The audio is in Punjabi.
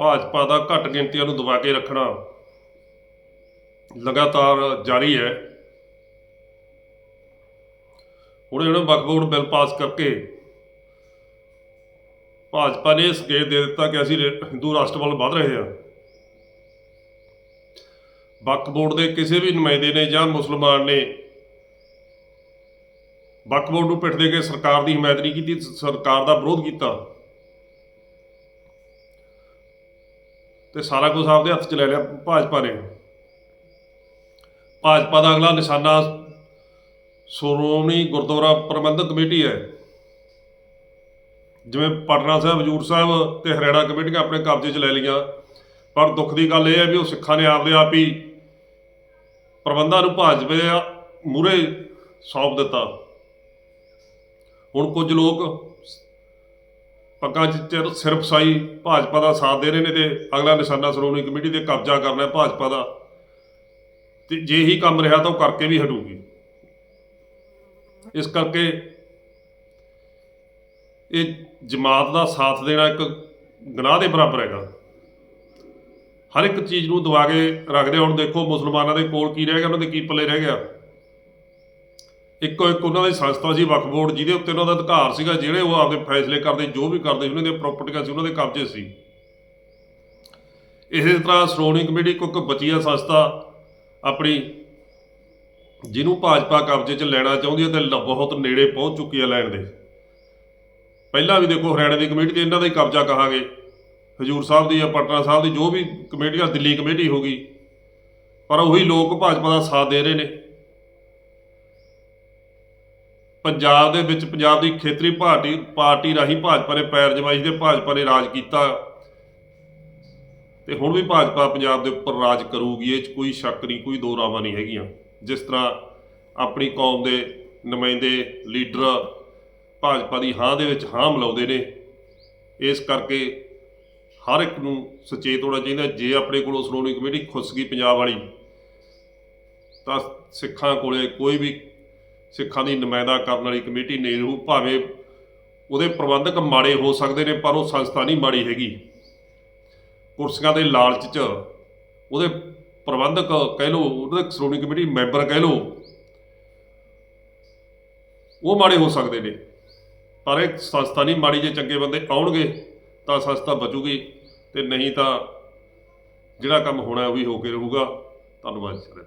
ਭਾਜਪਾ ਦਾ ਘੱਟ ਗਿਣਤੀਆਂ ਨੂੰ ਦਬਾ ਕੇ ਰੱਖਣਾ ਲਗਾਤਾਰ ਜਾਰੀ ਹੈ। ਹੁਣ ਜਿਹੜਾ ਵਕਫ ਬੋਰਡ ਬਿੱਲ ਪਾਸ ਕਰਕੇ ਭਾਜਪਾ ਨੇ ਇਹ ਸੰਕੇਤ ਦੇ ਦਿੱਤਾ ਕਿ ਅਸੀਂ ਹਿੰਦੂ ਰਾਸ਼ਟਰ ਵੱਲ ਵਧ ਰਹੇ ਹਾਂ। ਵਕਫ ਬੋਰਡ ਦੇ ਕਿਸੇ ਵੀ ਨੁਮਾਇੰਦੇ ਨੇ ਜਾਂ ਮੁਸਲਮਾਨ ਨੇ ਵਕਫ ਬੋਰਡ ਨੂੰ ਪਿੱਠ ਦੇ ਕੇ ਸਰਕਾਰ ਦੀ ਹਮਾਇਤ ਨਹੀਂ ਕੀਤੀ, ਸਰਕਾਰ ਦਾ ਵਿਰੋਧ ਕੀਤਾ। ਤੇ ਸਾਰਾ ਕੁਝ ਆਪਦੇ ਹੱਥ 'ਚ ਲੈ ਲਿਆ ਭਾਜਪਾ ਨੇ। ਭਾਜਪਾ ਦਾ ਅਗਲਾ ਨਿਸ਼ਾਨਾ ਸ਼੍ਰੋਮਣੀ ਗੁਰਦੁਆਰਾ ਪ੍ਰਬੰਧਕ ਕਮੇਟੀ ਹੈ। ਜਿਵੇਂ ਪਟਨਾ ਸਾਹਿਬ, ਹਜੂਰ ਸਾਹਿਬ ਤੇ ਹਰਿਆਣਾ ਕਮੇਟੀਆਂ ਆਪਣੇ ਕਬਜ਼ੇ 'ਚ ਲੈ ਲਈਆਂ। ਪਰ ਦੁੱਖ ਦੀ ਗੱਲ ਇਹ ਹੈ ਵੀ ਉਹ ਸਿੱਖਾਂ ਨੇ ਆਪਦੇ ਆਪ ਹੀ ਪ੍ਰਬੰਧਾਂ ਨੂੰ ਭਾਜਪੇ ਦੇ ਮੂਰੇ ਸੌਂਪ ਦਿੱਤਾ। ਹੁਣ ਕੁਝ ਲੋਕ ਪੱਗਾਂ 'ਚ ਚਿਰ ਸਿਰ ਫਸਾਈ, ਭਾਜਪਾ ਦਾ ਸਾਥ ਦੇ ਰਹੇ ਨੇ ਤੇ ਅਗਲਾ ਨਿਸ਼ਾਨਾ ਸ਼੍ਰੋਮਣੀ ਕਮੇਟੀ ਤੇ ਕਬਜ਼ਾ ਕਰਨਾ ਹੈ ਭਾਜਪਾ ਦਾ। ਤੇ ਜੇ ਹੀ ਕੰਮ ਰਿਹਾ ਤਾਂ ਉਹ ਕਰਕੇ ਵੀ ਹਟੂਗੀ। ਇਸ ਕਰਕੇ ਇਹ ਜਮਾਤ ਦਾ ਸਾਥ ਦੇਣਾ ਇੱਕ ਗੁਨਾਹ ਦੇ ਬਰਾਬਰ ਹੈਗਾ। ਹਰ ਇੱਕ ਚੀਜ਼ ਨੂੰ ਦਵਾ ਕੇ ਰੱਖਦੇ ਹੁਣ ਦੇਖੋ ਮੁਸਲਮਾਨਾਂ ਦੇ ਕੋਲ ਕੀ ਰਹਿ ਗਿਆ, ਉਹਨਾਂ ਦੇ ਕੀ ਪੱਲੇ ਰਹਿ ਗਿਆ। ਇੱਕੋ ਇੱਕ ਉਹਨਾਂ ਦੀ ਸੰਸਥਾ ਸੀ ਵਕਫ ਬੋਰਡ ਜਿਹਦੇ ਉੱਤੇ ਉਹਨਾਂ ਦਾ ਅਧਿਕਾਰ ਸੀਗਾ, ਜਿਹੜੇ ਉਹ ਆਪਦੇ ਫੈਸਲੇ ਕਰਦੇ, ਜੋ ਵੀ ਕਰਦੇ ਸੀ, ਉਹਨਾਂ ਦੀਆਂ ਪ੍ਰਾਪਰਟੀਆਂ ਸੀ, ਉਹਨਾਂ ਦੇ ਕਬਜ਼ੇ ਸੀ। ਇਸੇ ਤਰ੍ਹਾਂ ਸ਼੍ਰੋਮਣੀ ਕਮੇਟੀ ਕੋਈ ਇੱਕ ਬਚੀ ਸੰਸਥਾ ਆਪਣੀ, ਜਿਹਨੂੰ ਭਾਜਪਾ ਕਬਜ਼ੇ 'ਚ ਲੈਣਾ ਚਾਹੁੰਦੀ ਹੈ ਤੇ ਲ- ਬਹੁਤ ਨੇੜੇ ਪਹੁੰਚ ਚੁੱਕੀ ਹੈ ਲੈਣ ਦੇ। ਪਹਿਲਾਂ ਵੀ ਦੇਖੋ ਹਰਿਆਣਾ ਦੀ ਕਮੇਟੀ ਤੇ ਇਹਨਾਂ ਦਾ ਹੀ ਕਬਜ਼ਾ ਕਹਾਂਗੇ। ਹਜੂਰ ਸਾਹਿਬ ਦੀ ਜਾਂ ਪਟਨਾ ਸਾਹਿਬ ਦੀ ਜੋ ਵੀ ਕਮੇਟੀਆਂ ਦਿੱਲੀ ਕਮੇਟੀ ਹੋ ਗਈ। ਪਰ ਉਹੀ ਲੋਕ ਭਾਜਪਾ ਦਾ ਸਾਥ ਦੇ ਰਹੇ ਨੇ। ਪੰਜਾਬ ਦੇ ਵਿੱਚ ਪੰਜਾਬ ਦੀ ਖੇਤਰੀ ਪਾਰਟੀ ਪਾਰਟੀ ਰਾਹੀਂ ਭਾਜਪਾ ਨੇ ਪੈਰ ਜਮਾਈ ਤੇ ਭਾਜਪਾ ਨੇ ਰਾਜ ਕੀਤਾ। ਤੇ ਹੁਣ ਵੀ ਭਾਜਪਾ ਪੰਜਾਬ ਦੇ ਉੱਪਰ ਰਾਜ ਕਰੂਗੀ, ਇਹ 'ਚ ਕੋਈ ਸ਼ੱਕ ਨਹੀਂ, ਕੋਈ ਦੋ ਰਾਵਾਂ ਨਹੀਂ ਹੈਗੀਆਂ। ਜਿਸ ਤਰ੍ਹਾਂ ਆਪਣੀ ਕੌਮ ਦੇ ਨੁਮਾਇੰਦੇ ਲੀਡਰ ਭਾਜਪਾ ਦੀ ਹਾਂ ਦੇ ਵਿੱਚ ਹਾਂ ਮਿਲਾਉਂਦੇ ਨੇ, ਇਸ ਕਰਕੇ ਹਰ ਇੱਕ ਨੂੰ ਸੁਚੇਤ ਹੋਣਾ ਚਾਹੀਦਾ। ਜੇ ਆਪਣੇ ਕੋਲੋਂ ਸ਼੍ਰੋਮਣੀ ਕਮੇਟੀ ਖੁੱਸ ਗਈ ਪੰਜਾਬ ਵਾਲੀ, ਤਾਂ ਸਿੱਖਾਂ ਕੋਲੇ ਕੋਈ ਵੀ ਸਿੱਖਾਂ ਦੀ ਨੁਮਾਇੰਦਾ ਕਰਨ ਵਾਲੀ ਕਮੇਟੀ ਨਹੀਂ ਰਹੂ ਭਾਵੇਂ ਉਹਦੇ ਪ੍ਰਬੰਧਕ ਮਾੜੇ ਹੋ ਸਕਦੇ ਨੇ, ਪਰ ਉਹ ਸੰਸਥਾ ਨਹੀਂ ਮਾੜੀ ਹੈਗੀ। ਕੁਰਸੀਆਂ ਦੇ ਲਾਲਚ 'ਚ ਉਹਦੇ ਪ੍ਰਬੰਧਕ ਕਹਿ ਲਓ, ਉਹਦੇ ਸ਼੍ਰੋਮਣੀ ਕਮੇਟੀ ਮੈਂਬਰ ਕਹਿ ਲਓ, ਉਹ ਮਾੜੇ ਹੋ ਸਕਦੇ ਨੇ। ਪਰ ਇਹ ਸੰਸਥਾ ਨਹੀਂ ਮਾੜੀ, ਜੇ ਚੰਗੇ ਬੰਦੇ ਆਉਣਗੇ ਤਾਂ ਸੰਸਥਾ ਬਚੂਗੀ ਤੇ ਨਹੀਂ ਤਾਂ ਜਿਹੜਾ ਕੰਮ ਹੋਣਾ ਉਹ ਵੀ ਹੋ ਕੇ ਰਹੂਗਾ। ਧੰਨਵਾਦ ਜੀ